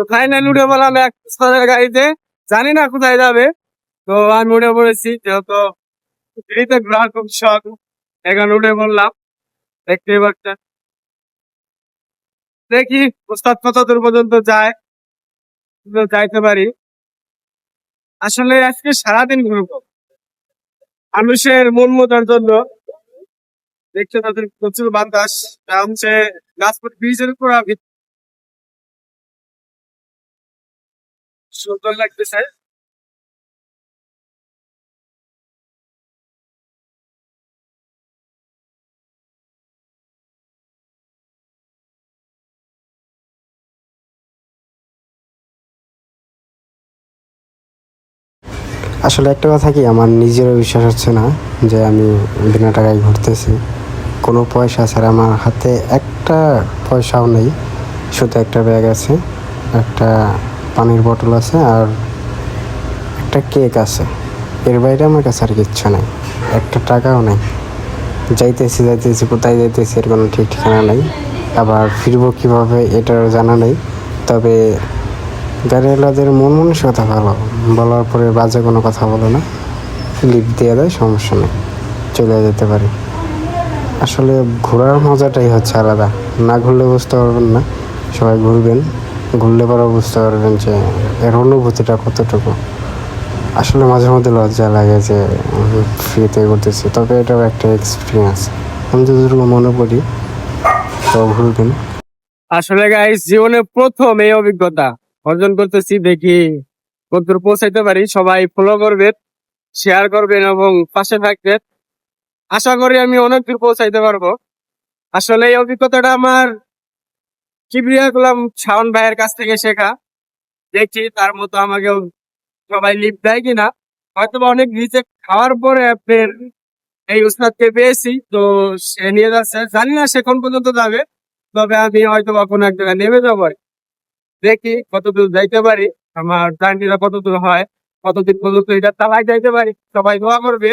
তো ফাইনাল উঠে বললাম এক গাড়িতে। জানি না কোথায় যাবে। তো আমি উঠে পড়েছি, যেহেতু ফ্রিতে ঘোরার খুব শখ এখন উঠে বললাম। দেখতে পাচ্ছেন দেখি উস্তাদ কত দূর পর্যন্ত যায় যাইতে পারি। আসলে আজকে সারাদিন ঘুরবো। মানুষের মন মতার জন্য। দেখছ তাদের প্রচুর বাতাস। গাছপুর ব্রিজের উপর সুন্দর লাগতেছে। আসলে একটা কথা কি, আমার নিজেরও বিশ্বাস হচ্ছে না যে আমি বিনা টাকায় ঘুরতেছি। কোনো পয়সা ছাড়া আমার হাতে একটা পয়সাও নেই। শুধু একটা ব্যাগ আছে, একটা পানির বোতল আছে আর একটা কেক আছে। এর বাইরে আমার কাছে আর কিচ্ছু নেই। একটা টাকাও নেই। যাইতেছি যাইতেছি, কোথায় যাইতেছি এর কোনো ঠিক ঠিকানা নেই। আবার ফিরবো কীভাবে এটারও জানা নেই। তবে গাড়িওয়ালাদের মন কথা ভালো। বলার পরে বাজে কোনো কথা বলে না। লিফট দিয়ে দেয়, সমস্যা নেই। চলে যেতে পারি। আসলে ঘোরার মজাটাই হচ্ছে আলাদা। না ঘুরলে বুঝতে পারবেন না। সবাই ঘুরবেন। ঘুরলে পরে বুঝতে পারবেন যে এর অনুভূতিটা কতটুকু? আসলে মাঝে মধ্যে লজ্জা লাগে যে ফ্রিতে ঘুরতেছি। তবে এটাও একটা এক্সপিরিয়েন্স আমি যতটুকু মনে করি তো ঘুরবেন আসলে গাইস জীবনে প্রথম এই অভিজ্ঞতা অর্জন করতেছি দেখি কতদূর পৌঁছাইতে পারি। সবাই ফলো করবেন শেয়ার করবেন এবং পাশে থাকবেন। আশা করি আমি অনেক দূর পৌঁছাইতে পারব। আসলে এই অভিজ্ঞতাটা আমার কিবরিয়া করলাম? শাওন ভাইয়ের কাছ থেকে শেখা। দেখি তার মতো আমাকেও সবাই লিপ দেয় কিনা। হয়তো অনেক নিচে খাওয়ার পরে আপনার এই উস্তাদকে পেয়েছি, তো সে নিয়ে যাচ্ছে। জানি না সে পর্যন্ত যাবে, তবে আমি হয়তো বা কোনো এক জায়গায় নেমে যাব। দেখি কতদূর যাইতে পারি। আমার জার্নিটা কতদূর হয়, কতদিন পর্যন্ত এটা চালাই যাইতে পারি। সবাই দোয়া করবে